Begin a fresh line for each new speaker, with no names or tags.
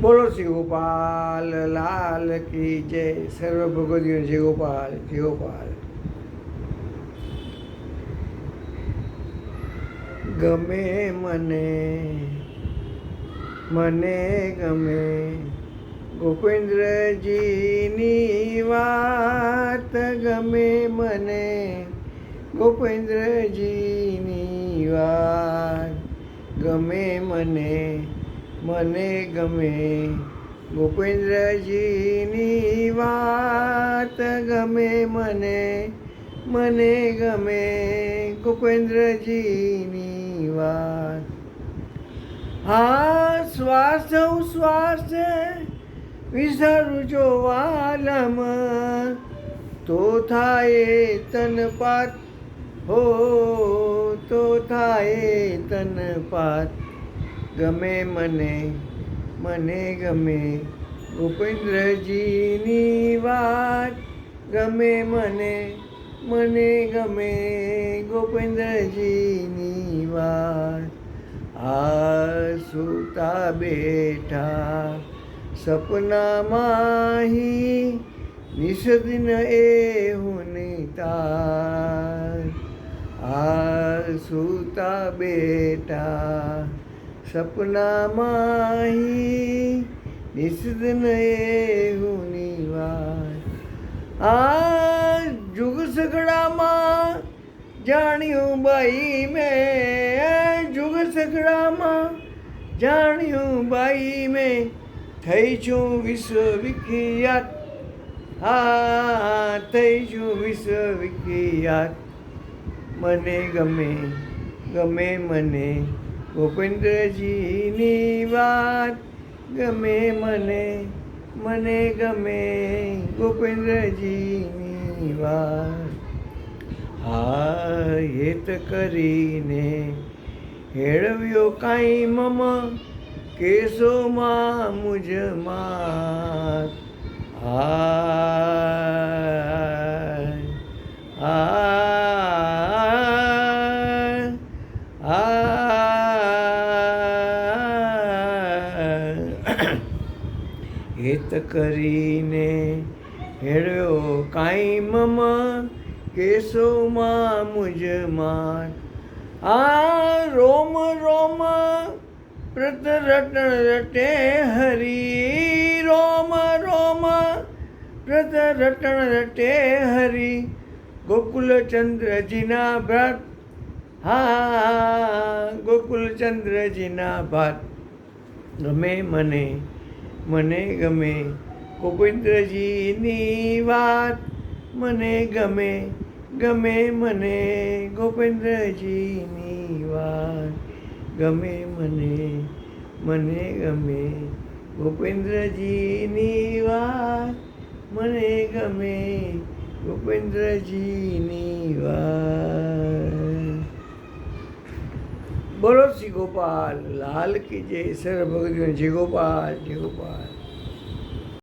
બોલો શ્રી ગોપાલ, લાલ કી જય. સર્વ ભગવતીઓ જય ગોપાલ જય ગોપાલ. ગમે મને મને ગમે ગોપેન્દ્રજીની વાત ગમે મને, ગોપેન્દ્રજીની વાત ગમે મને. મને ગમે. ગોપેન્દ્રજીની વાત ગમે મને મને ગમે ગોપેન્દ્રજીની વાત. હા, શ્વાસ શ્વાસ વિસરું જો વાલમ, તો થાય તનપાત હો, તો થાય તનપાત ગમે મને મને ગમે. ગોપેન્દ્રજીની વાત ગમે મને મને ગમે. ગોપેન્દ્રજીની વાત આ સુતા બેઠા. સપનામાં નિષદન એ હુનતા આ સુતા બેટા સપનામાં નિષદન એ હુનિવાર આ જુગ સગડામાં જાણ્યું બાઈ મેં. જુગ સગડામાં જાણ્યું બાઈ મેં. થઈ છું વિશ્વ વિખ્યાત હા, થઈ છું વિશ્વ વિખ્યાત મને ગમે ગમે મને ગોપેન્દ્રજીની વાત ગમે મને મને ગમે ગોપેન્દ્રજીની વાત. હા હેત કરીને હેળવ્યો કાંઈ મમ કેસોમાં મુજ માત. આ આ હેત કરીને હેળ્યો કાંઈ મમ કેશોમાં મુજમાન આ રોમ રોમ પ્રત રટણ રટે હરી રોમ રોમ પ્રત રટણ રટે હરી ગોકુલચંદ્રજીના ભ્રાત. હા, ગોકુલચંદ્રજીના ભાત ગમે મને મને ગમે. ગોપેન્દ્રજીની વાત મને ગમે ગમે મને ગોપેન્દ્રજીની વાત. ગમે મને મને ગમે ગોપેન્દ્રજીની વાત. મને ગમે ગોપેન્દ્રજીની વાત. બોલો શ્રી ગોપાલ લાલ કી જય સર ભગવાન જય ગોપાલ જય ગોપાલ.